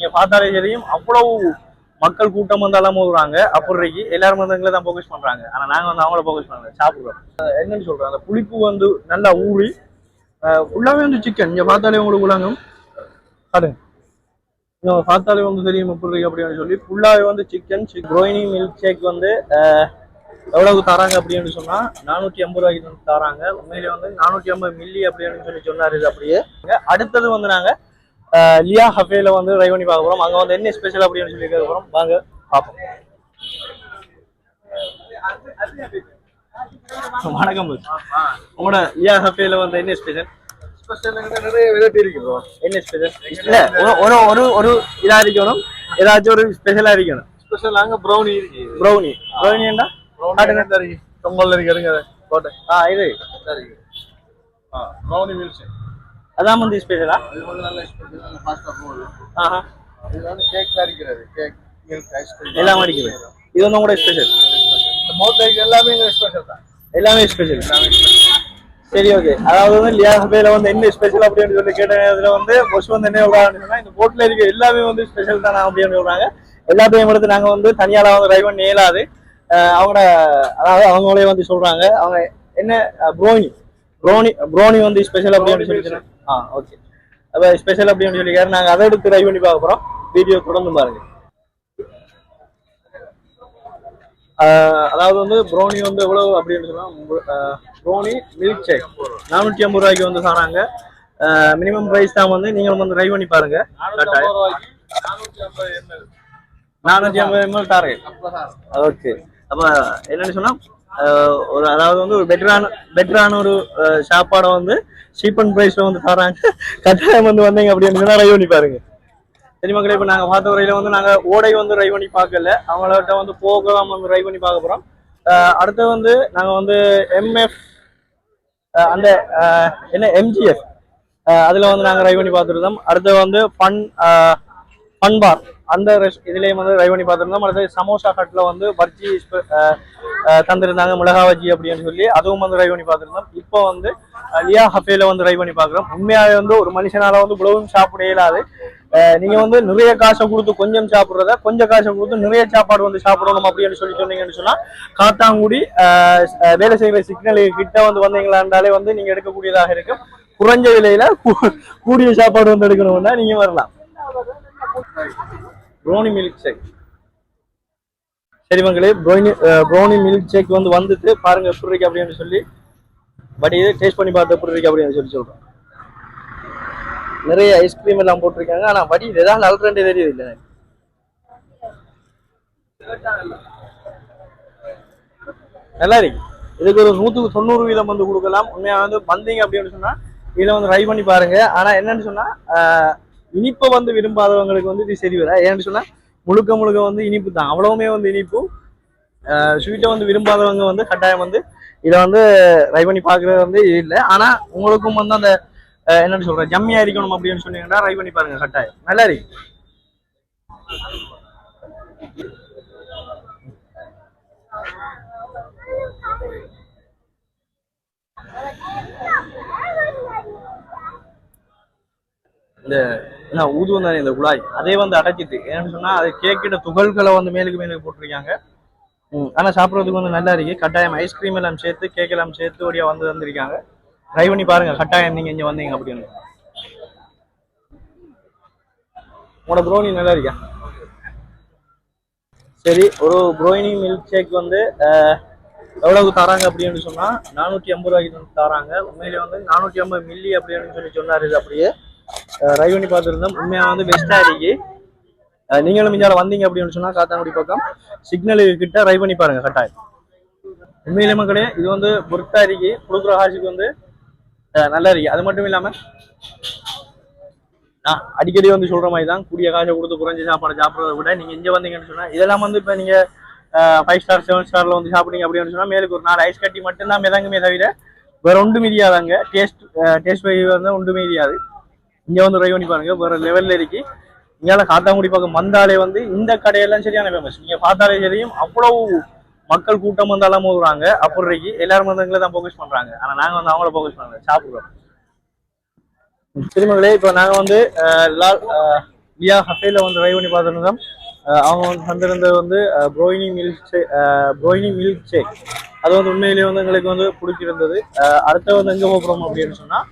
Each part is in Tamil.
நீங்க பார்த்தாலே தெரியும் அவ்வளவு மக்கள் கூட்டம் வந்து எல்லாம் போடுறாங்க அப்படிக்கு எல்லாரும் வந்து எங்களை தான் ஃபோக்கஸ் பண்றாங்க. ஆனா நாங்க வந்து அவங்கள ஃபோக்கஸ் பண்ணுறாங்க சாப்பிடுறோம். என்னன்னு சொல்றேன். அந்த புளிப்பு வந்து நல்லா ஊறி ஃபுல்லாவே வந்து சிக்கன் இங்க பார்த்தாலே உங்களுக்கு உலகம் பாருங்க பார்த்தாலே வந்து தெரியும் எப்படி இருக்கு அப்படின்னு சொல்லி. ஃபுல்லாவே வந்து சிக்கன் க்ரோயினி மில்க் ஷேக் வந்து எவ்வளவு தராங்க அப்படின்னு சொன்னா நானூத்தி ஐம்பது ரூபாய்க்கு வந்து தராங்க. உண்மையிலே வந்து நானூத்தி ஐம்பது மில்லி அப்படின்னு சொல்லி சொன்னாரு இது அப்படியே. அடுத்தது வந்து நாங்கள் லியா ஹஃபேல வந்து ட்ரை பண்ணி பார்க்க போறோம். அங்க வந்து என்ன ஸ்பெஷல் அப்படின்னு சொல்லி கேட்க போறோம். வாங்க பார்ப்போம். வணக்கம். உங்களோட லியா ஹஃபேல வந்து என்ன ஸ்பெஷல் என்ன ஸ்பெஷல் இல்ல ஒரு- ஒரு ஒரு இதா இருக்கணும். ஏதாச்சும் ஒரு ஸ்பெஷலா இருக்கணும். ஸ்பெஷல் அங்க ப்ரௌனி ப்ரௌனி ப்ரௌனி என்ன? ப்ரௌனி இருக்கு பொங்கல் இருக்கு இருங்க போட்டேன். ஆ இது. சரி ஆ ப்ரௌனி மில்க் அதான் வந்து ஸ்பெஷலா இது வந்து நல்ல ஸ்பெஷல் நல்ல ஃபாஸ்டா போகுது ஆஹா. இது வந்து கேக் தான் இருக்கிறது கேக் மில்க் ஐஸ்கிரீம் எல்லாம் அடிக்குது இது வந்து உங்களோட ஸ்பெஷல் இந்த மவுத் லைக் எல்லாமே ஸ்பெஷல் தான். எல்லாமே ஸ்பெஷல். சரி ஓகே அதாவது வந்து லியா ஹபேல வந்து என்ன ஸ்பெஷல் அப்படின்னு சொல்லி கேட்ட நேரத்துல வந்து பொஸ் வந்து என்ன சொல்றாங்கன்னு இந்த போட்ல இருக்க எல்லாமே வந்து ஸ்பெஷல் தானே அப்படின்னு சொல்றாங்க. எல்லாத்தையும் எடுத்து நாங்க வந்து தனியால வந்து ட்ரைவ் பண்ணி இயலாது அவங்களோட அதாவது அவங்களே வந்து சொல்றாங்க. அவங்க என்ன ப்ரோனி ப்ரோனி ப்ரோனி வந்து ஸ்பெஷல் அப்படின்னு சொல்லி ஆ ஓகே அப்ப ஸ்பெஷல் அப்படின்னு சொல்லி நாங்க அதை எடுத்து ட்ரை பண்ணி பார்க்க போறோம். வீடியோ தொடர்ந்து பாருங்க. அதாவது வந்து ப்ரோனி வந்து எவ்வளவு அப்படின்னு சொன்னா ப்ரோனி மில்க் ஷேக் நானூற்றி ஐம்பது ரூபாய்க்கு வந்து தராங்க மினிமம் ப்ரைஸ் தான் வந்து நீங்களும் வந்து ட்ரை பண்ணி பாருங்க. நானூற்றி ஐம்பது எம்எல் அப்பதான். ஓகே அப்ப என்னன்னு சொன்னா ஆஹ் ஒரு அதாவது வந்து ஒரு பெட்டரான பெட்டரான ஒரு சாப்பாடை வந்து சீப் அண்ட் ப்ரைஸ்ல வந்து தராங்க. கட்டாயம் வந்து வந்தீங்க அப்படின்னு ரைவ் பண்ணி பாருங்க. சரி மக்களே இப்போ நாங்கள் பார்த்த வரையில வந்து நாங்கள் ஓடை வந்து ரைவ் பண்ணி பார்க்கல. அவங்கள்ட்ட வந்து போகலாம் வந்து ரைவ் பண்ணி பார்க்க போகிறோம் அடுத்து வந்து நாங்கள் வந்து எம்எஃப் அந்த ஆஹ் என்ன எம்ஜிஎஃப் அதில் வந்து நாங்கள் ரைவ் பண்ணி பார்த்துருந்தோம் அடுத்து வந்து ஃபன் ஃபன் பார் அந்த ரெஸ் இதுலேயும் வந்து ட்ரை பண்ணி பார்த்துருந்தோம். அடுத்து சமோசா ஹட்டில் வந்து பர்ஜி தந்திருந்தாங்க மிளகா பஜ்ஜி அப்படின்னு சொல்லி அதுவும் வந்து ட்ரை பண்ணி பார்த்துருந்தோம். இப்போ வந்து லியா ஹஃபேல வந்து ட்ரை பண்ணி பார்க்குறோம். உண்மையாகவே வந்து ஒரு மனுஷனால வந்து இவ்வளவும் சாப்பிட இயலாது நீங்கள் வந்து நிறைய காசை கொடுத்து கொஞ்சம் சாப்பிட்றத கொஞ்சம் காசை கொடுத்து நிறைய சாப்பாடு வந்து சாப்பிடணும் அப்படின்னு சொல்லி சொன்னீங்கன்னு சொன்னால் காத்தாங்குடி வேலை செய்யற சிக்னல் கிட்ட வந்து வந்தீங்களாண்டாலே வந்து நீங்கள் எடுக்கக்கூடியதாக இருக்கும். குறைஞ்ச விலையில கூடிய சாப்பாடு வந்து எடுக்கணும்னா நீங்கள் வரலாம். ப்ரோனி மில்க் ஷேக் சரி மங்களே ப்ரோனி ப்ரோனி மில்க் ஷேக் வந்து வந்துட்டு பாருங்க எப்படி இருக்கு அப்படின்னு சொல்லி. பட் இது டேஸ்ட் பண்ணி பார்த்து எப்படி இருக்கு அப்படின்னு சொல்லி சொல்றேன் நிறைய ஐஸ்கிரீம் எல்லாம் போட்டிருக்காங்க. ஆனா வடி ஏதாவது அல்றண்டே தெரியுது இல்லை நல்லா இருக்கு. இதுக்கு ஒரு நூத்துக்கு தொண்ணூறு வீதம் வந்து கொடுக்கலாம். உண்மையா வந்து வந்தீங்க அப்படின்னு சொன்னா இதுல வந்து ட்ரை பண்ணி பாருங்க. ஆனா என்னன்னு சொன்னா இனிப்பை வந்து விரும்பாதவங்களுக்கு வந்து இது சரி வரா ஏன்னு சொன்னா முழுக்க முழுக்க வந்து இனிப்பு தான். அவ்வளவுமே வந்து இனிப்பு. ஸ்வீட்டை வந்து விரும்பாதவங்க வந்து கட்டாயம் வந்து இதை வந்து ட்ரை பண்ணி பார்க்குறது வந்து இல்லை. ஆனா உங்களுக்கும் வந்து அந்த என்னன்னு சொல்றேன் ஜம்மியாக இருக்கணும் அப்படின்னு சொன்னீங்கன்னா ட்ரை பண்ணி பாருங்க கட்டாயம். நல்லா இருக்கு. இந்த என்ன ஊதுவம் தானே இந்த குழாய்? அதே வந்து அடைச்சிட்டு ஏன்னு சொன்னா அது கேக்கிட்ட துகள்களை வந்து மேலுக்கு மேலுக்கு போட்டிருக்காங்க. ஆனா சாப்பிட்றதுக்கு வந்து நல்லா இருக்கு. கட்டாயம் ஐஸ்கிரீம் எல்லாம் சேர்த்து கேக் எல்லாம் சேர்த்து வழியா வந்து தந்திருக்காங்க. ட்ரை பண்ணி பாருங்க. கட்டாயம் நீங்க இங்க வந்தீங்க அப்படின்னு. உங்களோட ப்ரோனி நல்லா இருக்கா? சரி ஒரு ப்ரோயினி மில்க் ஷேக் வந்து எவ்வளவு தராங்க அப்படின்னு சொன்னா நானூத்தி ஐம்பது ரூபாய்க்கு வந்து தராங்க. உண்மையிலே வந்து நானூத்தி ஐம்பது மில்லி அப்படின்னு சொல்லி சொன்னாரு இது அப்படியே. ட்ரை பண்ணி பார்த்துருந்தோம். உண்மையாக வந்து பெஸ்ட்டாக இருக்கு. நீங்களும் இஞ்சால வந்தீங்க அப்படின்னு சொன்னா காத்தாங்குடி பக்கம். சிக்னல் கிட்ட ட்ரை பண்ணி பாருங்க கட்டாயம். உண்மையிலே மக்களே இது வந்து பொருத்தா இருக்கு. கொடுக்குற காசுக்கு வந்து நல்லா இருக்கு. அது மட்டும் இல்லாம நான் அடிக்கடி வந்து சொல்ற மாதிரி தான் கூடிய காசை கொடுத்து குறைஞ்ச சாப்பாடு சாப்பிட்றத விட நீங்க இங்கே வந்தீங்கன்னு சொன்னா இதெல்லாம் வந்து இப்போ நீங்க ஃபைவ் ஸ்டார் செவன் ஸ்டார்ல வந்து சாப்பிட்டீங்க அப்படின்னு சொன்னா மேலுக்கு ஒரு நாலு ஐஸ் கட்டி மட்டும்தான் மிதங்குமே தவிர வேற ஒன்று மீதியாதாங்க. டேஸ்ட் டேஸ்ட் வை வந்து ஒன்று மீதியாது இங்க வந்து ட்ரை பண்ணி பாருங்க வேற லெவல்ல இருக்கு. இங்கால காத்தாங்குடி பக்கம் வந்தாலே வந்து இந்த கடையெல்லாம் சரியான ஃபேமஸ் நீங்க பார்த்தாலே தெரியும் அவ்வளவு மக்கள் கூட்டம் வந்து எல்லாம் போடுறாங்க அப்படிக்கு எல்லாரும் வந்து எங்களை தான் ஃபோக்கஸ் பண்றாங்க. ஆனா நாங்க வந்து அவங்கள ஃபோக்கஸ் பண்றாங்க சாப்பிடுறோம். திருமகளே இப்போ நாங்க வந்து லால் லியா ஹஃபேல வந்து ட்ரை பண்ணி பார்த்துருந்தோம். அவங்க வந்து தந்திருந்தது வந்து ப்ரோயினி மில்க் ஷேக் ப்ரோயினி மில்க் ஷேக் அது வந்து உண்மையிலேயே வந்து எங்களுக்கு வந்து பிடிச்சிருந்தது. அடுத்த வந்து எங்கே போகிறோம் அப்படின்னு சொன்னால்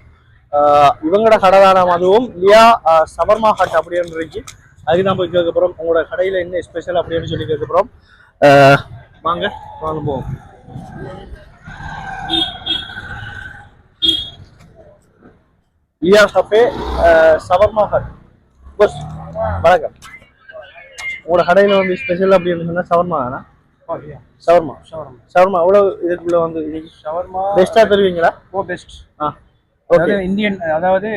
இவங்களோட கடை தானம் அதுவும் லியா அஹ், சவர்மா ஹட் அப்படின்னு இருக்கு அதுக்கு போய் கேட்க போகிறோம் உங்களோட கடையில் என்ன ஸ்பெஷல் அப்படின்னு சொல்லி கேட்க போகிறோம் வாங்க வாங்க போவோம். லியா ஹஃபே சவர்மா ஹட். பஸ் வணக்கம். உங்களோட கடையில் வந்து ஸ்பெஷல் அப்படின்னு சொன்னால் சவர்மா தானே? சவர்மா. ஷவர்மா சவர்மா எவ்வளோ இதுக்குள்ள வந்து ஷவர்மா பெஸ்ட்டாக தருவீங்களா ஓ பெஸ்ட் ஆ. ஓகே இந்தியன் அதாவது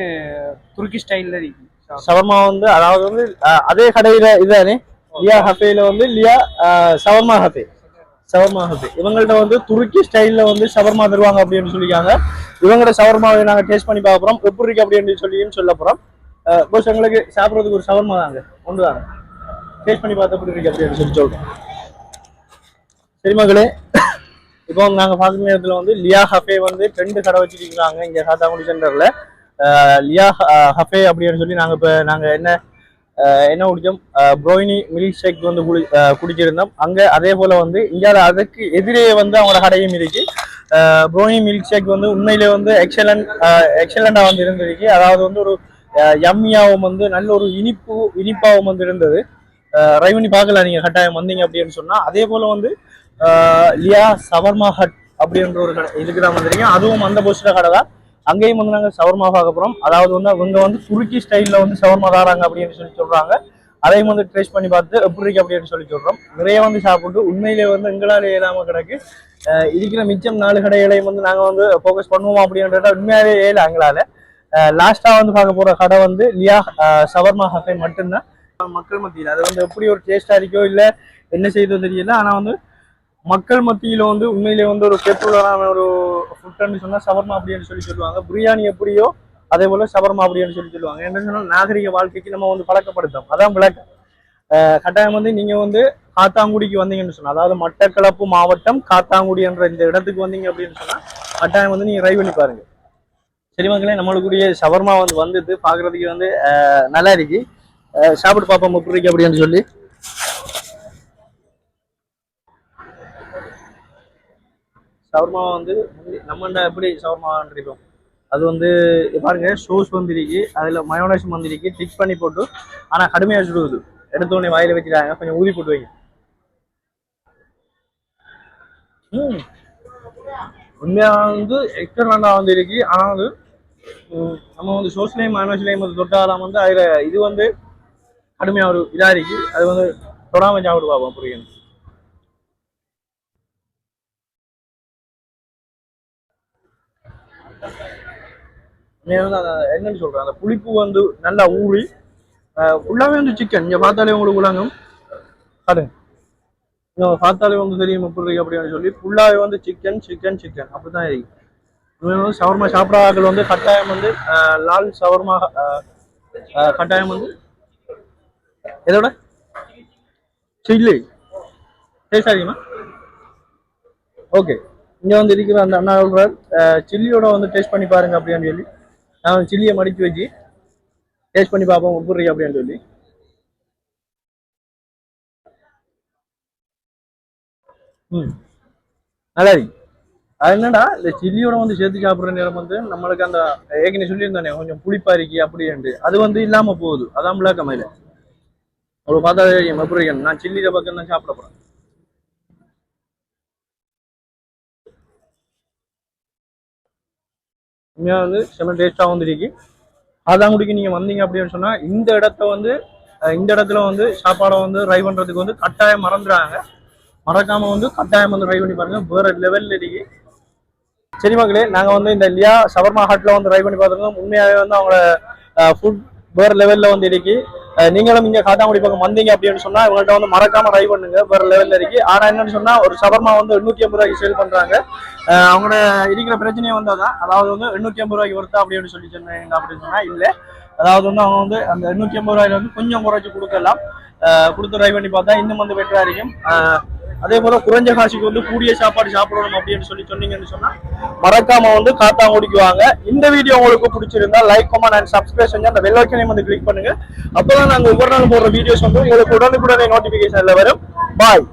துருக்கி ஸ்டைல்ல இருக்கு. ஷவர்மா வந்து அதாவது வந்து அதே கடையில இதுதானே லியா ஹஃபேல வந்து லியா அஹ், ஷவர்மா ஹஃபே. ஷவர்மா ஹஃபே. இவங்கள்ட்ட வந்து துருக்கி ஸ்டைல்ல வந்து ஷவர்மா தருவாங்க அப்படின்னு சொல்லியிருக்காங்க. இவங்களோட ஷவர்மாவை நாங்க டேஸ்ட் பண்ணி பார்க்க போறோம். எப்படி இருக்கு அப்படின்னு சொல்லியும் சொல்ல போறோம். கோஸ் எங்களுக்கு சாப்பிட்றதுக்கு ஒரு ஷவர்மா தாங்க. ஒன்று தாங்க. டேஸ்ட் பண்ணி பார்த்து எப்படி இருக்கு அப்படின்னு சொல்லி சொல்றோம். சரி மகளே இப்போ நாங்கள் பார்க்குற நேரத்தில் வந்து லியா ஹஃபே வந்து ரெண்டு கடை வச்சிருக்காங்க இங்கே சாத்தாங்குடி சென்டரில். லியா ஹஃபே அப்படின்னு சொல்லி நாங்கள் இப்போ நாங்கள் என்ன என்ன குடித்தோம் ப்ரோயினி மில்க் ஷேக் வந்து குடி குடிச்சிருந்தோம். அங்கே அதே போல் வந்து இந்தியாவில் அதுக்கு எதிரே வந்து அவங்களோட கடையும் இருக்குது ப்ரோயினி மில்க் ஷேக் வந்து உண்மையிலே வந்து எக்ஸலண்ட் எக்ஸலண்டாக வந்து இருந்திருக்கு. அதாவது வந்து ஒரு எம்மியாகவும் வந்து நல்ல ஒரு இனிப்பு இனிப்பாகவும் வந்து இருந்தது. ட்ரை பண்ணி பார்க்கல நீங்கள் கட்டாயம் வந்தீங்க அப்படின்னு சொன்னால் அதே போல் வந்து லியா சவர்மா ஹட் அப்படின்ற ஒரு கடை இதுக்கு தான் வந்திருக்கேன் அதுவும் அந்த போஸ்டர் கடை தான். அங்கேயும் வந்து நாங்கள் சவர்மா பார்க்க போகிறோம் அதாவது வந்து அவங்க வந்து துருக்கி ஸ்டைலில் வந்து சவர்மா தாராங்க அப்படின்னு சொல்லி சொல்கிறாங்க அதையும் வந்து டேஸ்ட் பண்ணி பார்த்து எப்படி இருக்கு அப்படின்னு சொல்லி சொல்கிறோம் நிறைய வந்து சாப்பிட்டு உண்மையிலேயே வந்து எங்களால் இல்லாமல் கிடக்கு. இருக்கிற மிச்சம் நாலு கடைகளையும் வந்து நாங்கள் வந்து ஃபோக்கஸ் பண்ணுவோம் அப்படின்றத உண்மையாலே ஏல எங்களால். லாஸ்ட்டாக வந்து பார்க்க போகிற கடை வந்து லியா சவர்மா ஹஃபை மட்டும்தான். மக்கள் மத்தியில் அது வந்து எப்படி ஒரு டேஸ்டாக இருக்கோ இல்லை என்ன செய்தோ தெரியல. ஆனால் வந்து மக்கள் மத்தியில வந்து உண்மையிலே வந்து ஒரு பெட்ரோலான ஒரு ஃபுட்னு சொன்னா சவர்மா அப்படின்னு சொல்லி சொல்லுவாங்க. பிரியாணி எப்படியோ அதே போல சவர்மா அப்படின்னு சொல்லி சொல்லுவாங்க. என்ன சொன்னால் நாகரிக வாழ்க்கைக்கு நம்ம வந்து பழக்கப்படுத்தோம் அதான் விளக்கம். கட்டாயம் வந்து நீங்க வந்து காத்தாங்குடிக்கு வந்தீங்கன்னு சொன்னா அதாவது மட்டக்களப்பு மாவட்டம் காத்தாங்குடி என்ற இந்த இடத்துக்கு வந்தீங்க அப்படின்னு சொன்னா கட்டாயம் வந்து நீங்க ட்ரை பண்ணி பாருங்க. சரி மக்களே நம்மளுக்குரிய ஷவர்மா வந்து வந்தது பாக்குறதுக்கு வந்து நல்லா இருக்கு. சாப்பிட்டு பார்ப்போம் எப்படி இருக்கு அப்படின்னு சொல்லி. ஷவர்மா வந்து நம்ம எப்படி ஷவர்மா அது வந்து பாருங்க சோஸ் வந்துருக்கு அதில் மயோனைஸ் வந்துருக்கு டிக் பண்ணி போட்டு ஆனால் கடுமையாக சுடுவது எடுத்த உடனே வாயில வச்சுட்டாங்க கொஞ்சம் ஊதி போட்டு வைங்க. ம். உண்மையாக வந்து எக்ஸ்ட்ரா வந்து இருக்கு ஆனா வந்து நம்ம வந்து சோஸ்லேயும் மயோனைஸ்லேயும் வந்து தொட்டாலாம் வந்து அதில் இது வந்து கடுமையாக ஒரு இதாக இருக்குது அது வந்து தொடாமல் சாப்பிட்டு பார்ப்போம் புரியும் நீ வந்து என்னன்னு சொல்றேன் அந்த புளிப்பு வந்து நல்லா ஊறி ஃபுல்லாகவே வந்து சிக்கன் இங்க பார்த்தாலே உங்களுக்கு உலகம் பாருங்க இங்க பார்த்தாலே வந்து தெரியும் எப்படி இருக்கு அப்படின்னு சொல்லி. ஃபுல்லாவே வந்து சிக்கன் சிக்கன் சிக்கன் அப்படிதான் இருக்கு. இவன் வந்து சவர்மா சாப்பிட்றாக்கள் வந்து கட்டாயம் வந்து லால் சவர்மா கட்டாயம் வந்து. எதோட சில்லி. டேஸ்ட் அதிகமா ஓகே இங்கே வந்து இருக்கிற அந்த அண்ணா சில்லியோட வந்து டேஸ்ட் பண்ணி பாருங்க அப்படின்னு சொல்லி. நான் சில்லியை மடித்து வச்சு டேஸ்ட் பண்ணி பார்ப்போம் எப்படி அப்படின்னு சொல்லி. ம். நல்லா இருக்கு. அது என்னடா இந்த சில்லியோட வந்து சேர்த்து சாப்பிடுற நேரம் வந்து நம்மளுக்கு அந்த ஏற்கனவே சொல்லியிருந்தானே கொஞ்சம் புளிப்பா இருக்கு அப்படின்ட்டு அது வந்து இல்லாம போகுது. அதான் விளக்க மயில. அவ்வளவு பார்த்தா தெரியும் எப்படி நான் சில்லியில பக்கம் தான் சாப்பிட போறேன். உண்மையாக வந்து செம்ம டேஸ்ட்டாக வந்துருக்கு ஆதாங்குடிக்கு நீங்கள் வந்தீங்க அப்படின்னு சொன்னால் இந்த இடத்த வந்து இந்த இடத்துல வந்து சாப்பாடை வந்து ட்ரை பண்ணுறதுக்கு வந்து கட்டாயம் மறந்துடுறாங்க மறக்காமல் வந்து கட்டாயம் வந்து ட்ரை பண்ணி பாருங்கள் வேறு லெவலில் இருக்கு. சரி மக்களே நாங்கள் வந்து இந்த லியா சவர்மா ஹாட்டில் வந்து ட்ரை பண்ணி பார்த்துருக்கோம் உண்மையாகவே வந்து அவங்களோட ஃபுட் வேறு லெவலில் வந்து இருக்கு. நீங்களும் இங்கே காத்தாங்குடி பக்கம் வந்தீங்க அப்படின்னு சொன்னால் இவங்கள்ட்ட வந்து மறக்காம ட்ரை பண்ணுங்க. வேற லெவலில் இருக்கு. ஆனால் என்னன்னு சொன்னால் ஒரு சவர்மா வந்து எண்ணூத்தி ஐம்பது ரூபாய்க்கு சேல் பண்ணுறாங்க அவங்களோட இருக்கிற பிரச்சனையே வந்து அதான் அதாவது வந்து எண்ணூற்றி ஐம்பது ரூபாய்க்கு ஒருத்தா அப்படின்னு சொல்லி சொன்னாங்க அப்படின்னு சொன்னா இல்லை. அதாவது வந்து அவங்க வந்து அந்த எண்ணூற்றி ஐம்பது ரூபாயில வந்து கொஞ்சம் குறைச்சு கொடுக்கலாம். கொடுத்து ட்ரை பண்ணி பார்த்தா இன்னும் வந்து பெட்டரா இருக்கும். அதே போல குறைஞ்ச காசுக்கு வந்து கூடிய சாப்பாடு சாப்பிடணும் அப்படின்னு சொல்லி சொன்னீங்கன்னு சொன்னா மறக்காம வந்து காத்தாங்குடிக்கு வாங்க இந்த வீடியோ உங்களுக்கு பிடிச்சிருந்தா லைக் கமெண்ட் அண்ட் சப்ஸ்கிரைப் செஞ்சு அந்த பெல் வந்து கிளிக் பண்ணுங்க. அப்பதான் நாங்க ஒவ்வொரு நாள் போடுற வீடியோஸ் வந்து உங்களுக்கு உடனுக்குடனே நோட்டிபிகேஷன்ல வரும். பாய்